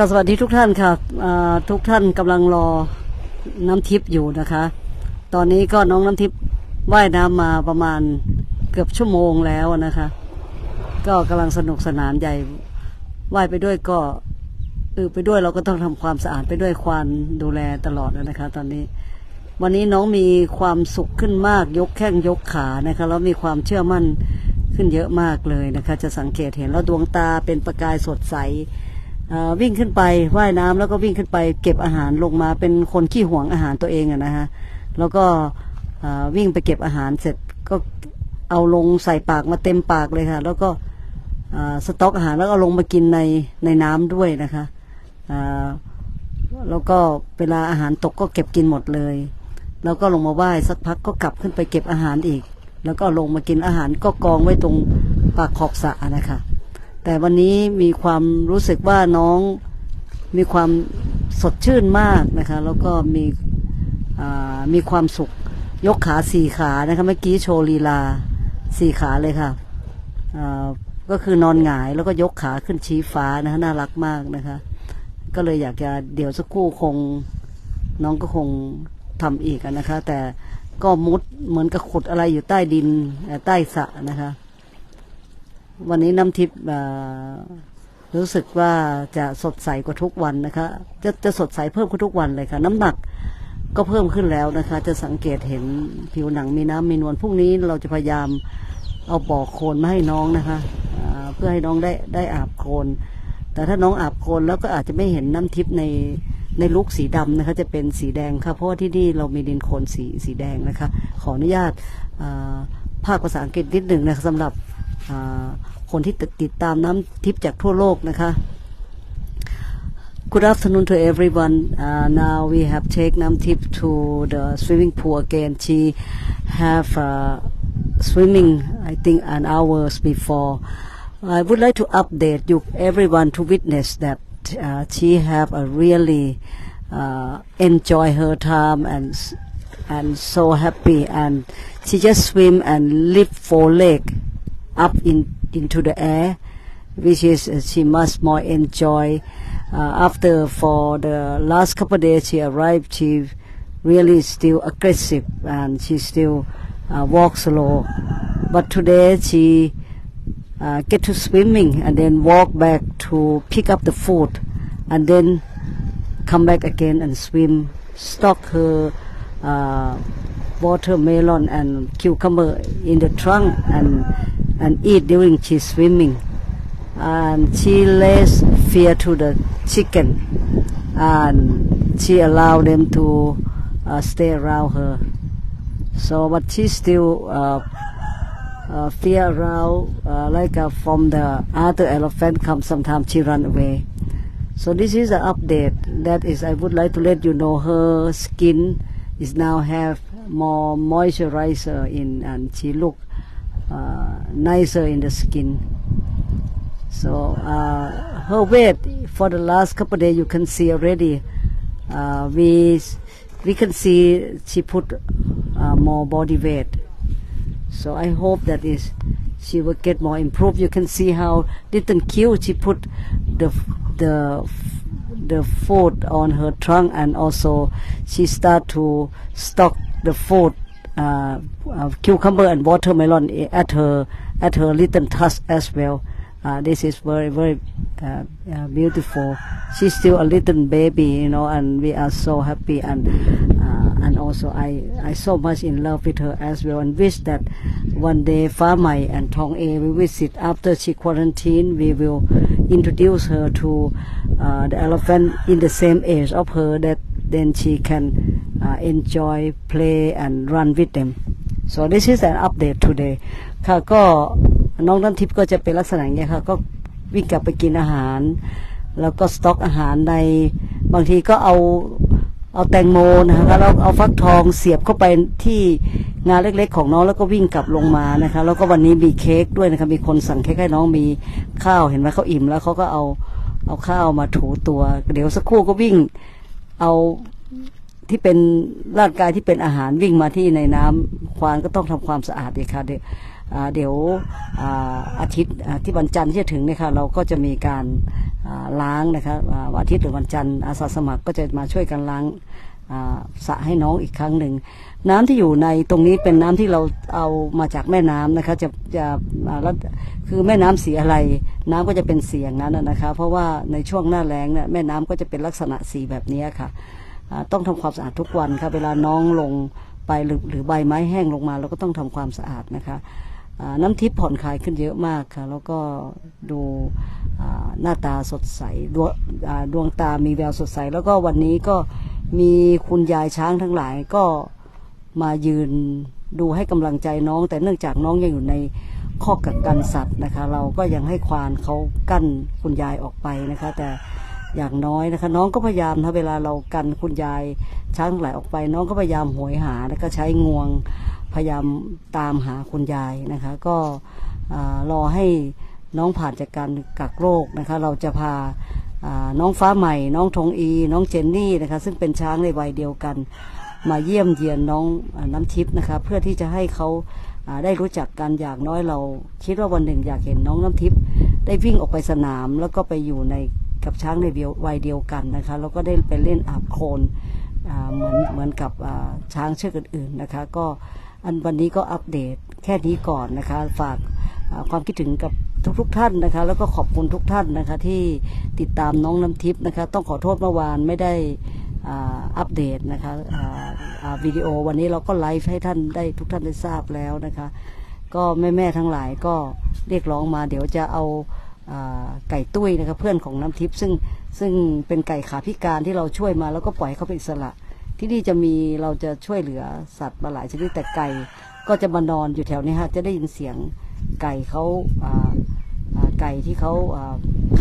ก็สวัสดีทุกท่านค่ะทุกท่านกำลังรอน้ำทิพย์อยู่นะคะ ตอนนี้ก็น้องน้ำทิพย์ว่ายน้ำมาประมาณเกือบชั่วโมงแล้วนะคะ ก็กำลังสนุกสนานใหญ่ว่ายไปด้วยก็เออไปด้วยเราก็ต้องทำความสะอาดไปด้วยควานดูแลตลอดนะคะ ตอนนี้ วันนี้น้องมีความสุขขึ้นมากยกแข้งยกขานะคะแล้วมีความเชื่อมั่นขึ้นเยอะมากเลยนะคะ จะสังเกตเห็นแล้วดวงตาเป็นประกายสดใส วิ่งขึ้นไปว่ายน้ำแล้วก็วิ่งขึ้นไป เก็บอาหารลงมาเป็นคนขี้หวงอาหารตัวเองอะนะคะแล้วก็วิ่งไปเก็บอาหารเสร็จก็เอาลงใส่ปากมาเต็มปากเลยค่ะ แล้วก็สต็อกอาหารแล้วก็เอาลงมากินในในน้ำด้วยนะคะแล้วก็เวลาอาหารตกก็เก็บกินหมดเลย แล้วก็ลงมาไหว้สักพักก็กลับขึ้นไปเก็บอาหารอีก แล้วก็ลงมากินอาหารก็กองไว้ตรงปากขอบสระนะคะ แต่วันนี้มีความรู้สึกว่าน้องมีความสดชื่นมากนะคะ แล้วก็มีมีความสุขยกขาสี่ขานะคะเมื่อกี้โชว์ลีลาสี่ขาเลยค่ะก็คือนอนหงายแล้วก็ยกขาขึ้นชี้ฟ้านะคะน่ารักมากนะคะ ก็เลยอยากจะเดี๋ยวสักครู่คงน้องก็คงทำอีกนะคะ แต่ก็มุดเหมือนกับขุดอะไรอยู่ใต้ดินใต้สระนะคะ วันนี้น้ำทิพย์รู้สึกว่าจะสดใสกว่าทุกวันนะคะ จะจะสดใสเพิ่มขึ้นทุกวันเลยค่ะ น้ำหนักก็เพิ่มขึ้นแล้วนะคะ จะสังเกตเห็นผิวหนังมีน้ำมีนวลพรุ่งนี้เราจะพยายามเอาบ่อโคลนมาให้น้องนะคะเพื่อให้น้องได้ได้อาบโคลนแต่ถ้าน้องอาบโคลนแล้วก็อาจจะไม่เห็นน้ำทิพย์ในในลุกสีดำนะคะ จะเป็นสีแดงค่ะเพราะว่าที่นี่เรามีดินโคลนสีสีแดงนะคะ ขออนุญาตอ่าภาคภาษาอังกฤษนิดหนึ่งนะคะสำหรับ คนที่ติดตามน้ำทิพย์จากทั่วโลกนะคะ Good afternoon to everyone. Uh, now we have taken Namtip to the swimming pool again. She have uh, swimming, I think, an hours before. I would like to update you, everyone, to witness that uh, she have a really uh, enjoy her time and s- and so happy. And she just swim and lift four leg up in into the air which is uh, she must more enjoy. Uh, after for the last couple of days she arrived, she really still aggressive and she still uh, walk slow. But today she uh, get to swimming and then walk back to pick up the food and then come back again and swim, stock her uh, watermelon and cucumber in the trunk and and eat during she's swimming. And she lays fear to the chicken and she allow them to uh, stay around her. So, but she still uh, uh, fear around uh, like uh, from the other elephant come sometimes she run away. So this is an update. That is, I would like to let you know her skin is now have more moisturizer in, and she look nicer in the skin. So uh, her weight for the last couple of days you can see already. Uh, we we can see she put uh, more body weight. So I hope that is she will get more improved. You can see how little cute she put the the the food on her trunk and also she start to stock the food uh, uh, cucumber and watermelon at her at her little tusk as well. Uh, this is very very uh, uh, beautiful. She's still a little baby, you know, and we are so happy and uh, and also I I so much in love with her as well and wish that one day Famai and Tong A will visit after she quarantine. We will introduce her to uh, the elephant in the same age of her that then she can uh, enjoy play and run with them. So this is an update today ค่ะก็น้องน้ำทิพย์ก็จะเป็นลักษณะอย่างเงี้ยค่ะก็วิ่งกลับไปกินอาหาร แล้วก็สต็อกอาหารในบางทีก็เอาเอาแตงโมนะคะแล้วเอาฟักทองเสียบเข้าไปที่งานเล็กๆ ของน้องแล้วก็วิ่งกลับลงมานะคะแล้วก็วันนี้มีเค้กด้วยนะคะมีคนสั่งเค้กให้น้องมีข้าวเห็นไหมเขาอิ่มแล้วเขาก็เอาเอาข้าวมาถูตัว เดี๋ยวสักครู่ก็วิ่งเอา ที่เป็นร่างกายที่เป็นอาหารวิ่งมาที่ในน้ำควานก็ต้องทำความสะอาดดีค่ะเดี๋ยวอ่าเดี๋ยวอาทิตย์ที่วันจันทร์ที่จะถึงเนี่ยค่ะเราก็จะมีการล้างนะคะวันอาทิตย์หรือวันจันทร์อาสาสมัครก็จะมาช่วยกันล้างสระให้น้องอีกครั้งหนึ่งน้ำที่อยู่ในตรงนี้เป็นน้ำที่เราเอามาจากแม่น้ำนะคะจะจะแล้วคือแม่น้ำสีอะไร น้ำก็จะเป็นสีอย่างนั้นนะคะ เพราะว่าในช่วงหน้าแล้งเนี่ยแม่น้ำก็จะเป็นลักษณะสีแบบนี้ค่ะ ต้องทำความสะอาดทุกวันค่ะเวลาน้องลงไปหรือหรือใบไม้แห้งลงมาเราก็ต้องทำความสะอาดนะคะน้ำทิพย์ผ่อนคลายขึ้นเยอะมากค่ะ แล้วก็ดูหน้าตาสดใสดวดวงตามีแววสดใส แล้วก็วันนี้ก็มีคุณยายช้างทั้งหลายก็มายืนดูให้กำลังใจน้อง แต่เนื่องจากน้องยังอยู่ในข้อกักกันสัตว์นะคะ เราก็ยังให้ควานเขากั้นคุณยายออกไปนะคะ แต่ อย่างน้อยนะคะ น้องก็พยายามถ้าเวลาเรากันคุณยายช้างทั้งหลายออกไป น้องก็พยายามหวยหาแล้วก็ใช้งวงพยายามตามหาคุณยายนะคะ ก็รอให้น้องผ่านจากการกักโรคนะคะ เราจะพาน้องฟ้าใหม่ น้องทงอี น้องเจนนี่นะคะ ซึ่งเป็นช้างในวัยเดียวกัน มาเยี่ยมเยียนน้องอน้ำทิพย์นะคะ เพื่อที่จะให้เขาได้รู้จักกันอย่างน้อยเรา คิดว่าวันหนึ่งอยากเห็นน้องน้ำทิพย์ได้วิ่งออกไปสนามแล้วก็ไปอยู่ใน กับช้างในววัยเดียวกันนะคะแล้วก็ได้ไปเล่นอาบโคลนเหมือนเหมือนกับช้างเชือกอื่นๆนะคะ ก็อันวันนี้ก็อัปเดตแค่นี้ก่อนนะคะ ฝากความคิดถึงกับทุกๆท่านนะคะ แล้วก็ขอบคุณทุกท่านนะคะ ที่ติดตามน้องน้ำทิพย์นะคะ ต้องขอโทษเมื่อวานไม่ได้อัปเดตนะคะวิดีโอวันนี้เราก็ไลฟ์ให้ท่านได้ทุกท่านได้ทราบแล้วนะคะ ก็แม่แม่ๆทั้งหลายก็เรียกร้องมาเดี๋ยวจะเอา ไก่ตุ้ยนะคะเพื่อนของน้ำทิพย์ซึ่งซึ่งเป็นไก่ขาพิการที่เราช่วยมาแล้วก็ปล่อยเขาเป็นอิสระ ที่นี่จะมีเราจะช่วยเหลือสัตว์มาหลายชนิดแต่ไก่ก็จะมานอนอยู่แถวนี้ฮะจะได้ยินเสียงไก่เขาไก่ที่เขา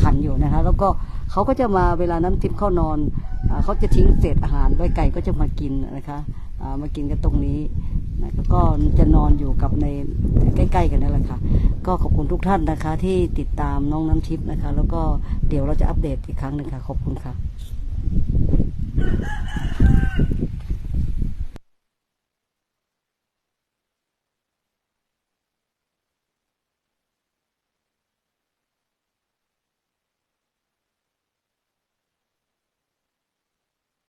ขันอยู่นะคะแล้วก็เขาก็จะมาเวลาน้ำทิพย์เข้านอนอเขาจะทิ้งเศษอาหารไว้ไก่ก็จะมากินนะคะามากินกันตรงนี้ นะก็จะนอนอยู่กับในใกล้ ๆ กันนั่นแหละค่ะ ก็ขอบคุณทุกท่านนะคะ ที่ติดตามน้องน้ำทิพย์นะคะ แล้วก็เดี๋ยวเราจะอัปเดตอีกครั้งหนึ่งค่ะ ขอบคุณค่ะ